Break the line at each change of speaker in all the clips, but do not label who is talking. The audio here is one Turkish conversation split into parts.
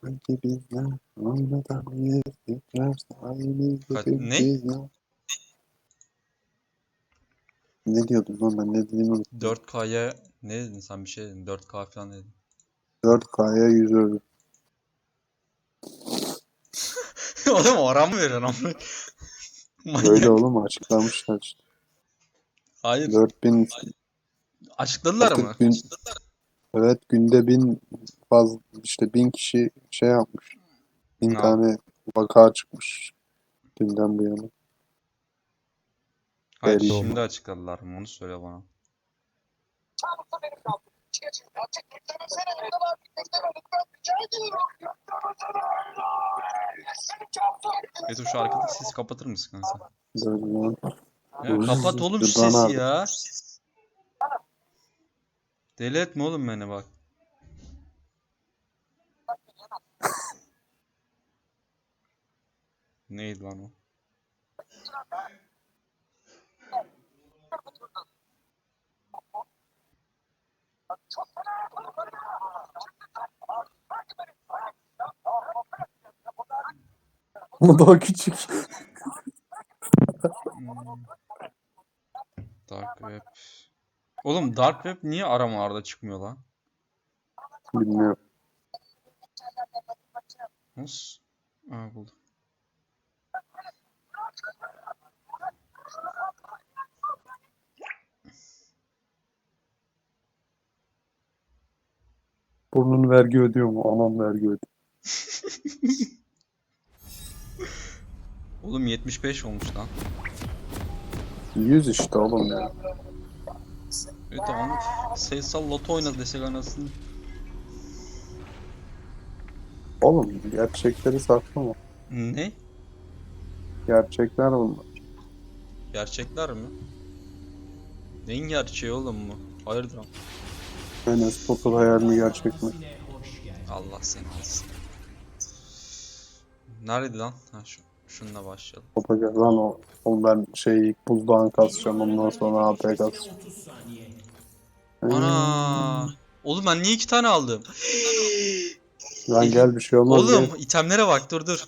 Sanki bizler tekrar
ne?
Ne diyordum lan ben ne dediğimi unuttum.
4K'ya ne dedin sen bir şey dedin 4K falan dedin.
4K'ya 100 euro.
Oğlum oran mı veriyorsun amına? Manyak.
Böyle oğlum açıklamışlar işte.
Hayır.
4000
Açıkladılar mı?
gün, evet günde bin fazla işte bin kişi şey yapmış. Bin
Ne
tane vaka çıkmış. Dünden bu yana.
Hayır
belli
şimdi açıkladılar mı? Onu söyle bana. Beto şu arkadaki sesi kapatır mısın kanka?
Böyle.
Ya kapat oğlum şu sesi ya. Deli etme oğlum beni bak. Neydi lan o?
Bu daha küçük.
Hmm. Dark Web. Oğlum Dark Web niye aramalarda çıkmıyor lan?
Bilmiyorum.
Nasıl? Aa buldum.
Burnun vergi ödüyor mu? Anam vergi ödüyor.
Oğlum 75 olmuş lan.
100 işte oğlum ya.
Evet tamam. Sayısal loto oyna desek anasını.
Oğlum gerçekleri saklama.
Ne?
Gerçekler bunlar.
Gerçekler mi? Neyin gerçeği oğlum bu? Hayırdır
Enes Batur hayal mi gerçek mi?
Allah seni alsın. Neredeydi lan? Ha şu, şununla başlayalım.
Yapacağız lan o. Oğlum ben şey ilk buzdağını kasacağım ondan sonra AP kasacağım.
Ana! Oğlum ben niye iki tane aldım?
Lan gel bir şey olmaz.
Oğlum
gel.
itemlere bak dur dur.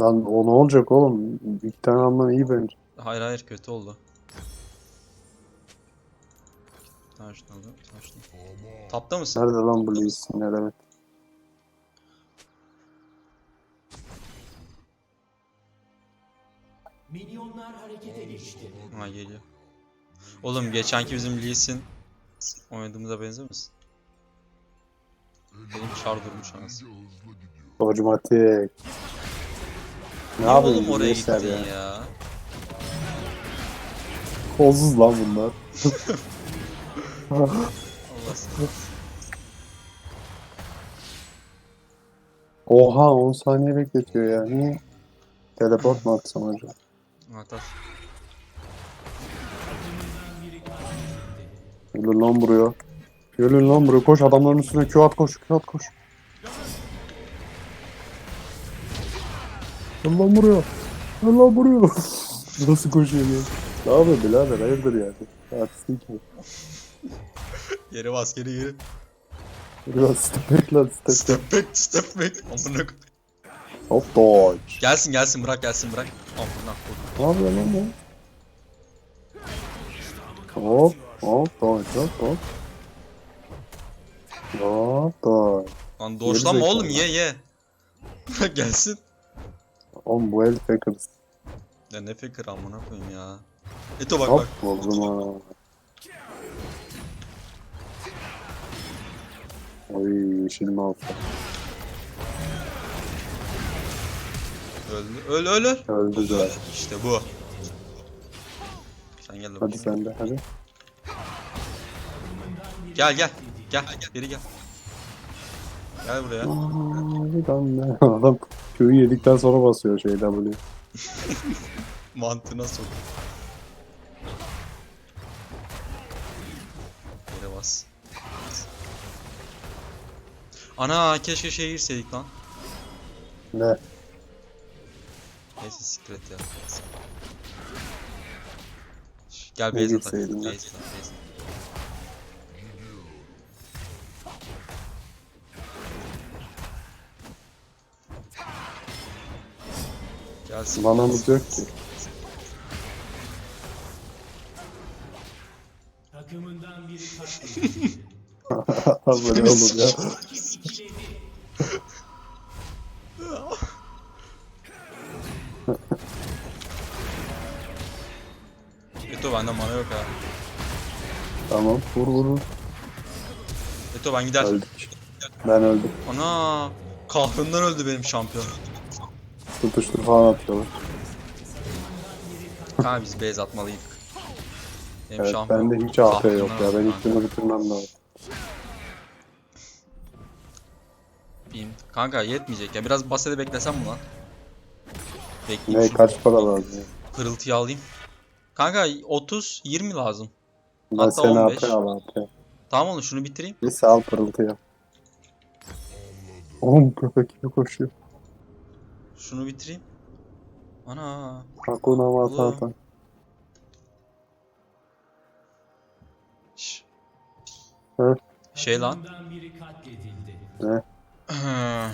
Lan o ne olacak oğlum? İki tane alman iyi bence.
Hayır hayır kötü oldu. Tane şunu aldım, bir tane şunu. Tapta mısın?
Nerede lan bu Sin'ler evet.
Minyonlar harekete geçti.
Ha geliyor. Oğlum geçenki bizim Lee Sin oynadığımıza benzemez. Benim çar durmuş anasını.
Dogmatik. Ne
Niye oğlum oraya gittin
ya?
ya?
Kolsuz lan bunlar. Oha 10 saniye bekletiyor ya. Niye? Teleport mu atsam acaba?
At at.
Gelin lan buraya. Gelin lan buraya. Koş adamların üstüne Q at koş. Q at koş. Gel lan buraya. Gel lan buraya. Nasıl koşuyor ya? Ne yapıyor birader? Hayırdır yani? Artistik mi?
Geri bas geri geri.
Biraz step back lan step back.
Step back step back. Amına koy-
Hop dodge.
Gelsin gelsin bırak gelsin bırak. Amına koy.
Ne yapıyor lan bu? Hop hop dodge hop hop. Hop dodge.
Lan doğuşlanma oğlum ye ye. Bırak gelsin.
Oğlum bu el Packers.
Ya ne fikir amına koyayım ya. Eto bak
Hop
bak.
vurdum ha. Oy yeşil mouse.
Öldü. Öl öl öl.
Öldü zaten.
İşte bu. Sen gel de
Hadi
bakayım.
sen de hadi.
Gel gel. Gel geri gel. Gel buraya.
Aa, lan ne? Adam Q'yu yedikten sonra basıyor şey W.
Mantığına sok. Ana keşke şeye girseydik lan.
Ne?
Neyse siklet ya. Şş, Gel
Ne
base atak. Base
girseydin
atak. lan? base atak. Gelsin.
Manamız yok ki.
Takımından biri katledildi.
Allah ne olur ya.
bende mana yok ha.
Tamam vur vur vur.
Eto ben gider.
Öldük. Ben öldüm.
Ana kahrından öldü benim şampiyon.
Tutuştur falan atıyorlar.
Ha biz base atmalıydık. Benim
Evet
şampiyon
bende hiç AP yok ya. Ben ilk
kanka.
günü bitirmem lazım.
Bin. Kanka yetmeyecek ya. Biraz basede beklesem mi lan?
Ne
Bekleyeyim.
kaç para lazım? ya?
Pırıltıyı alayım. Kanka 30 20 lazım.
Ben
Hatta
seni
15.
AP al AP.
Tamam oğlum şunu bitireyim.
Bir sal pırıltıya. Oğlum köpek gibi koşuyor.
Şunu bitireyim. Ana.
Hakuna. Matata.
Şş. Şey lan.
Ne?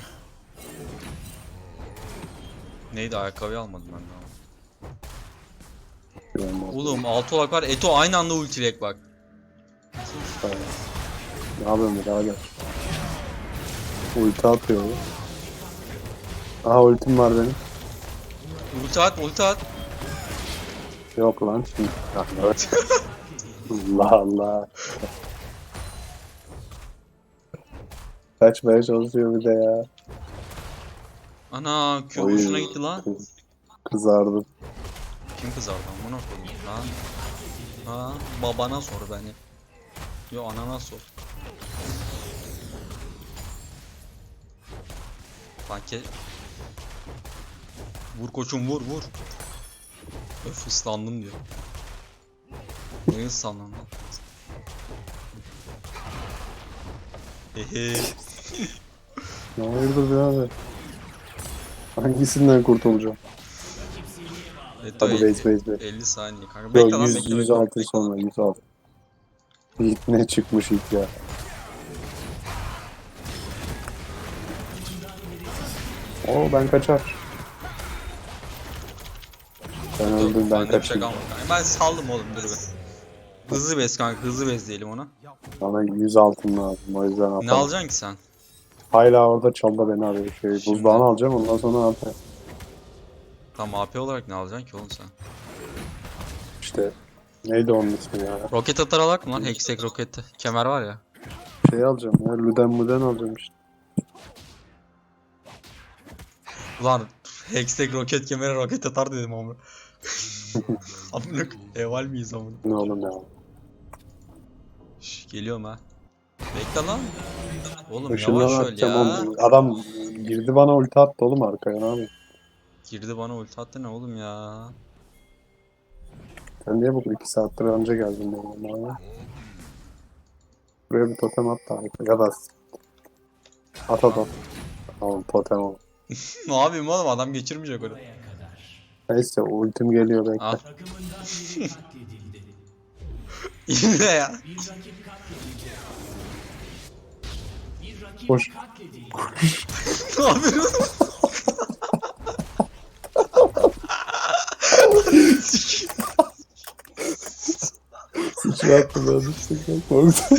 Neydi ayakkabıyı almadım ben daha. Oğlum 6 olarak var. Eto aynı anda ultilek bak.
Ne yapıyorsun birader? Ulti atıyor. Aha ultim var benim.
Ulti at, ulti at.
Yok lan. Şimdi. Ah. Allah Allah. Kaçmaya çalışıyor bir de ya.
Ana Q
Oy,
hoşuna gitti lan.
kız- Kızardım.
Kim kızardı amına koyayım lan. Ha babana sor beni. Yo anana sor. Lan ke... Vur koçum vur vur. Öf ıslandım diyor. Ne ıslandın lan? Hehe.
Ne hayırdır birader? Hangisinden kurtulacağım?
Eto
Hadi
elli-
base base base.
50 saniye kanka. Bekle
Yok
lan
100,
bekle. bekle.
106 sonra 106. İlk ne çıkmış ilk ya. Oo ben kaçar. Ben öldüm ben
Bende bir şey
kaçayım.
kalmadı kanka. Ben saldım oğlum dur be. Hızlı bez kanka hızlı bez diyelim ona.
Bana 100 altın lazım o yüzden
Ne alacaksın ki sen?
Hala orada çalda beni arıyor şey.
Şimdi-
Buzdağını alacağım ondan sonra atayım.
Tam AP olarak ne alacaksın ki oğlum sen?
İşte neydi onun ismi ya?
Roket atar alak mı lan? Hextech roketi. Kemer var ya.
Şey alacağım ya. Luden muden alacağım işte.
Ulan Hextech roket kemere roket atar dedim ama. Amına eval miyiz amına?
Ne oğlum ya.
Şş, Geliyorum ha. Bekle lan. Oğlum
Işınları
yavaş öl
atacağım
ya.
oğlum. Adam girdi bana ulti attı oğlum arkaya ne yapayım?
Girdi bana ulti attı ne oğlum ya.
Sen niye bu 2 saattir önce geldin benim bana? Buraya bir totem at da. Ya da at at at. Tamam totem ol.
ne yapayım oğlum adam geçirmeyecek onu.
Neyse ultim geliyor bekle.
Al.
Katledildi.
Yine ya.
Koş.
ne yapıyorsun?
Ben işte. Korktum.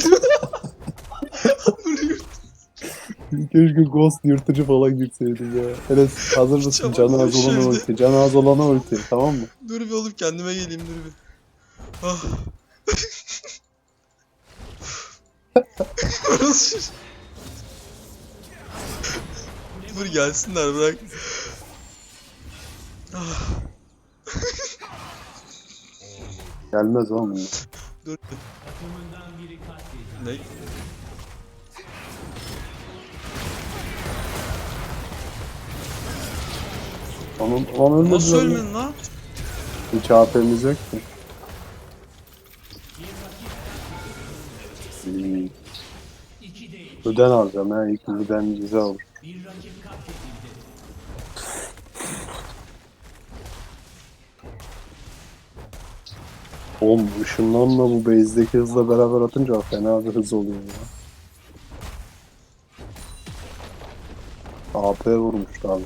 Keşke Ghost yırtıcı falan girseydim ya. Enes hazır mısın? Canı az olana
şimdi.
ulti. Canı az olana ulti. Tamam mı?
dur bir oğlum kendime geleyim dur bir. Ah. Dur gelsinler bırak. Ah,
Gelmez oğlum. Ya.
dur. Ne?
Onun, onun ölmedi
Nasıl
lan.
ölmedin lan?
Hiç AP'miz yok ki. Hmm. Lüden alacağım ha. İlk Lüden güzel olur.
Bir rakip katledildi.
Oğlum ışınlanma bu base'deki hızla beraber atınca fena bir hız oluyor ya. AP vurmuş abi.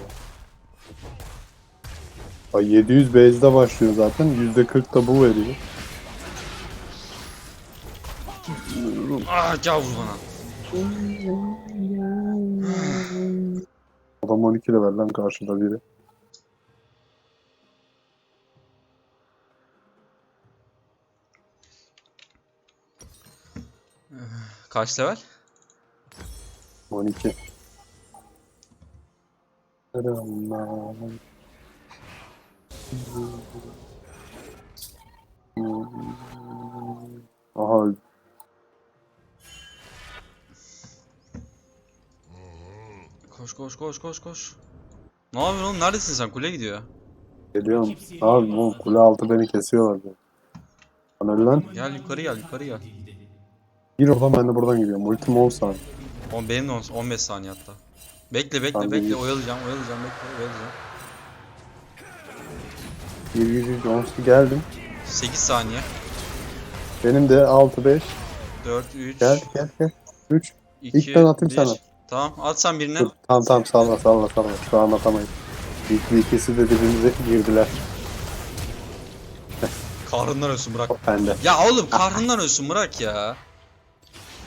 Ay 700 base'de başlıyor zaten. %40 da bu veriyor.
Ah gel vur bana.
Adam 12 level lan karşıda biri.
Kaç level?
12. Selamlar. Aha.
Koş koş koş koş koş. Ne yapıyorsun oğlum? Neredesin sen? Kule gidiyor.
Geliyorum. Abi bu kule altı beni kesiyorlar. Lan öl lan.
Gel yukarı gel yukarı gel.
Gir oradan ben de buradan gidiyorum. Ultim 10 saniye.
On, benim de on- 15 saniye hatta. Bekle bekle
Tamam,
bekle oyalayacağım oyalayacağım bekle oyalayacağım.
Gir gir gir. 10 geldim.
8 saniye.
Benim de 6 5.
4 3
Gel gel gel. 3.
2
İlk ben atayım sana.
Tamam at sen birine.
Dur. Tamam tamam salla salla salla. Şu an atamayız. İlk bir ikisi de birbirimize girdiler.
Kahrından ölsün bırak.
Bende.
Ya oğlum kahrından ölsün bırak ya.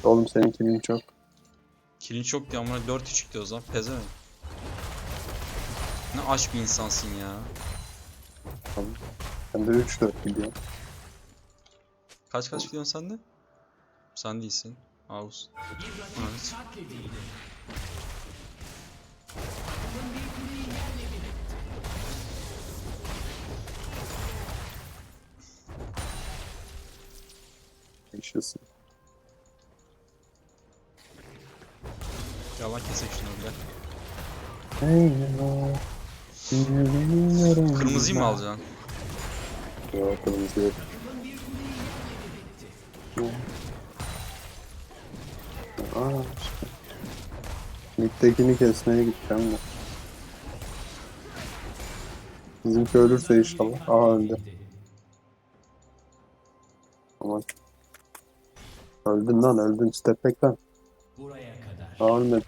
Oğlum seninkinin çok.
Kilin çok diyor ama 4 3 diyor o zaman pezevenk. Ne aç bir insansın ya.
Ben de 3 4 gidiyor.
Kaç kaç gidiyorsun sen de? Sen değilsin. Ağustos. Evet.
Yaşasın.
Lan kesek şunu gel. Kırmızıyı mı alacaksın?
Yok kırmızı yok. Aa. Mid'dekini kesmeye gideceğim de. Bizimki ölürse inşallah. Aha öldü. Aman. Öldün lan öldün. Step back lan.
Buraya kadar.
Aa ölmedi.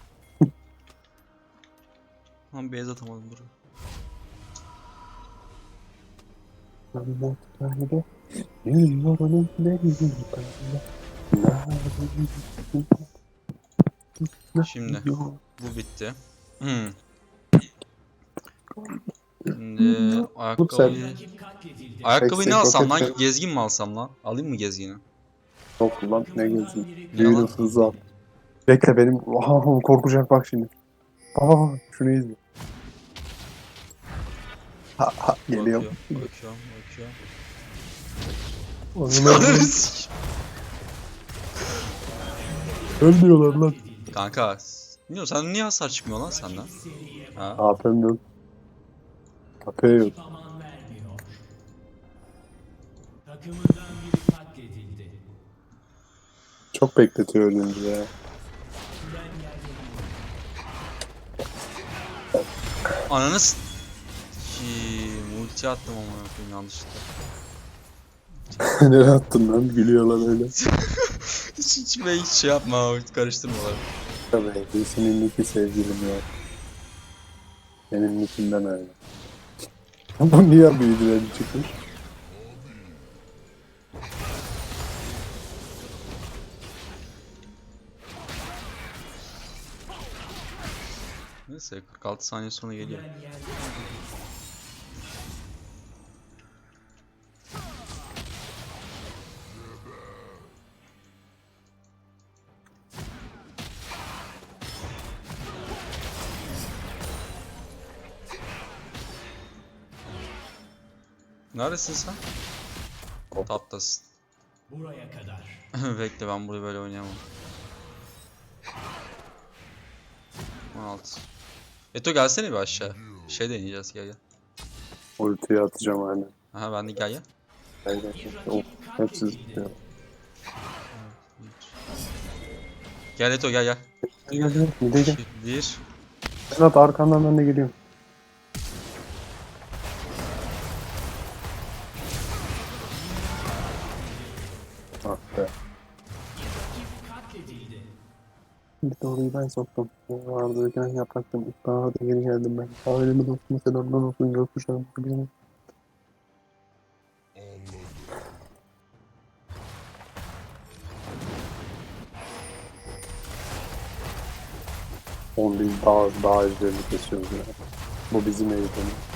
Lan beyaz atamadım dur. Şimdi. Bu bitti. Hmm. Şimdi ayakkabıyı... Ayakkabıyı ne alsam lan? Gezgin mi alsam lan? Alayım mı gezgini?
Yok lan ne Düğünü
lan?
hızlı al. Bekle benim. Aha, korkacak bak şimdi. Baba şunu izle. Ha ha geliyorum.
Bakıyorum, bakıyorum, bakıyorum.
Ananı Ölmüyorlar lan.
Kanka, bilmiyorum sen niye hasar çıkmıyor lan senden? Ha?
AP'm yok. AP yok. Çok bekletiyor ölünce ya.
Ananı s... Multi attım ama yapayım yanlışlıkla.
Nereye attın lan? Gülüyorlar öyle.
hiç hiç ve hiç şey yapma, karıştırmalar.
Tabii senin Nick'i sevgilim ya. Benim Nick'imden öyle. Bu niye büyüdüler çıkmış?
Neyse 46 saniye sonra geliyor. Neredesin sen? Taptasın.
Buraya kadar.
Bekle ben burayı böyle oynayamam. 16. Eto gelsene bir aşağı. Şey deneyeceğiz gel gel.
Ultiyi atacağım aynen.
Aha ben de gel gel.
Gel gel gel. Of, hepsi zıplıyor.
Gel Eto gel gel.
Gel gel gel. Bir de gel.
1
Sen at arkandan ben de geliyorum. ben soktum. Vardı dökülen yapraktım. Daha da geri geldim ben. Ailemi dostuma selamlar olsun. Gökkuşağım. Bilmiyorum. Şey On bin daha daha üzerinde kesiyoruz ya. Bu bizim evimiz.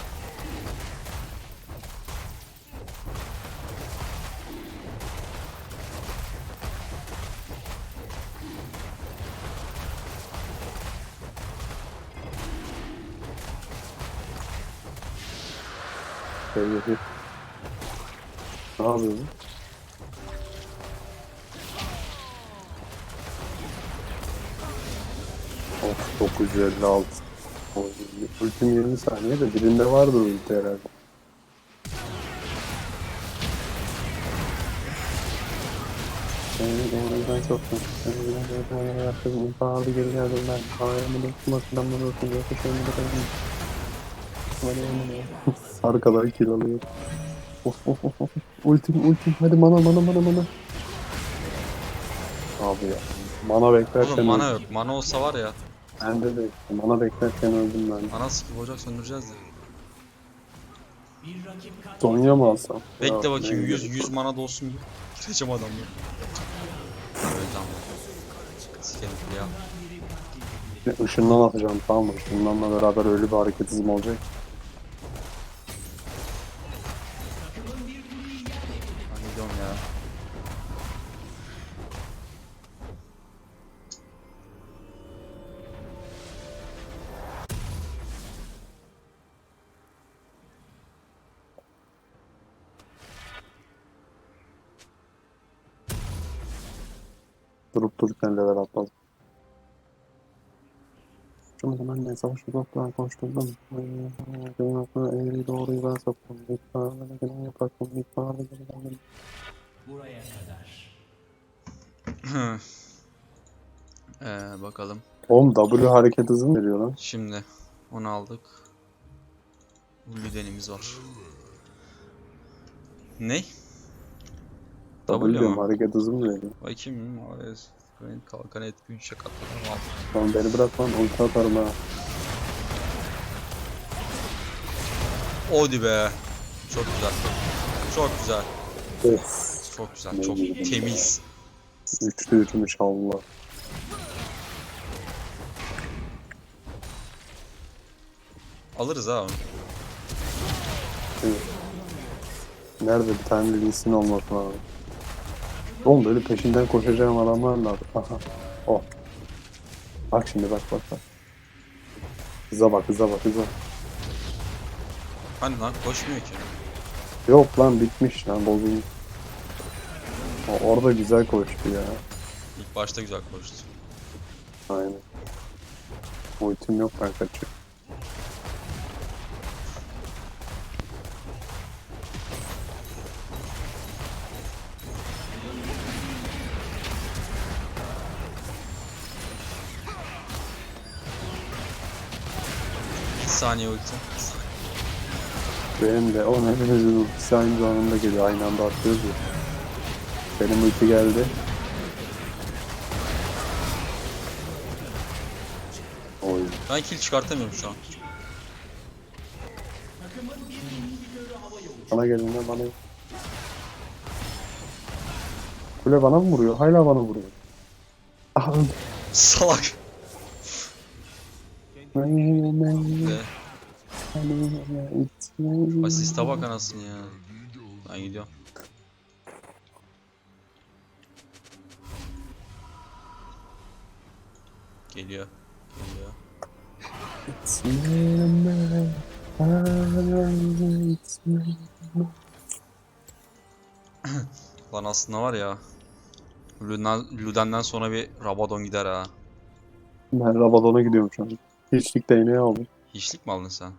Şey, şey. Ne yapıyorsun? Of 956. Oy, Ultim 20 saniye de birinde vardır ulti herhalde. Bir de böyle yaptım. Pahalı geri geldim ben. Ağrımı da tutmasından bunu olsun. Yoksa seni de koydum. Hadi yanına. Arkadan kill alıyor. Of of of of. Ultim ultim. Hadi mana mana mana mana. Abi ya. Mana beklerken
Oğlum mana yok. Mana olsa var ya.
Bende de işte. Mana beklerken öldüm ben.
Ana sikip ocak söndüreceğiz de.
Sonya mı alsam?
Bekle
Ya,
bakayım
ne
100
gerek
100 mana da olsun. Gireceğim adamla. Tamam. Sikerim ya.
Işından atacağım tamam mı? Işınlanla beraber öyle bir hareket hızım olacak. Durup dururken level atladım. Şu zaman ne savaş uzaklığa koşturdum. Benim aklıma eğri doğruyu ben soktum. Miktarla gelen yapaktım. Miktarla gelen
Buraya kadar.
ee, bakalım.
Oğlum W hareket hızı mı veriyor lan?
Şimdi onu aldık. Lüdenimiz var. Ne?
W
W mu?
hareket hızı mı veriyor?
Bakayım. Granit kalkan etkin şak atladım. Al.
Lan beni bırak lan ulti atarım ha.
Hadi be. Çok güzel. Çok güzel.
Of.
Çok güzel. Çok temiz.
Üçlü üçmüş Allah.
Alırız ha onu.
Evet. Nerede bir tane Lee Sin olması lazım. Oğlum böyle peşinden koşacağım adamlar var. Aha. O. Bak şimdi bak bak bak. Hıza bak hıza bak hıza.
Hani lan koşmuyor ki.
Yok lan bitmiş lan bozulmuş. O, orada güzel koştu ya.
İlk başta güzel koştu.
Aynen. Ultim yok ben kaçıyorum.
Saniye ulti.
Benim de onun hepimizin ultisi aynı zamanda geliyor. Aynı anda atlıyoruz ya. Benim ulti geldi. Oy.
Ben kill çıkartamıyorum şu an.
Bana gelin lan bana. Kule bana mı vuruyor? Hala bana vuruyor.
Salak. Ve asiste bak anasını ya. Ben gidiyorum. Geliyor. Geliyor. Lan aslında var ya. Luden, Luden'den sonra bir Rabadon gider ha.
Ben Rabadon'a gidiyorum şu an. Hiçlik değneği aldım.
Hiçlik mi aldın sen?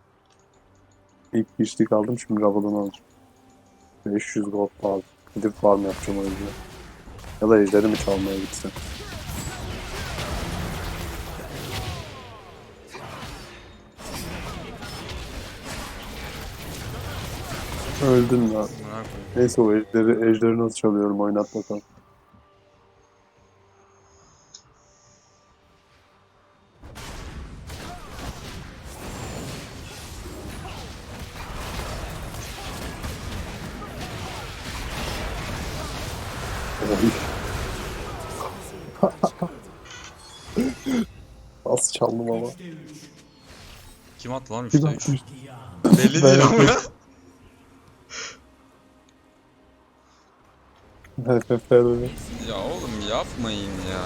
İlk hiçlik aldım şimdi Rabadon alacağım. 500 gold lazım. Gidip farm yapacağım o yüzden. Ya da ejderimi çalmaya gitsem. Öldüm ya. Neyse o ejderi, ejderi nasıl çalıyorum oynat bakalım. Ama.
Kim attı lan
Bir
3'te
bak
3? Belli değil ama ya.
HFF'de.
Ya oğlum yapmayın ya.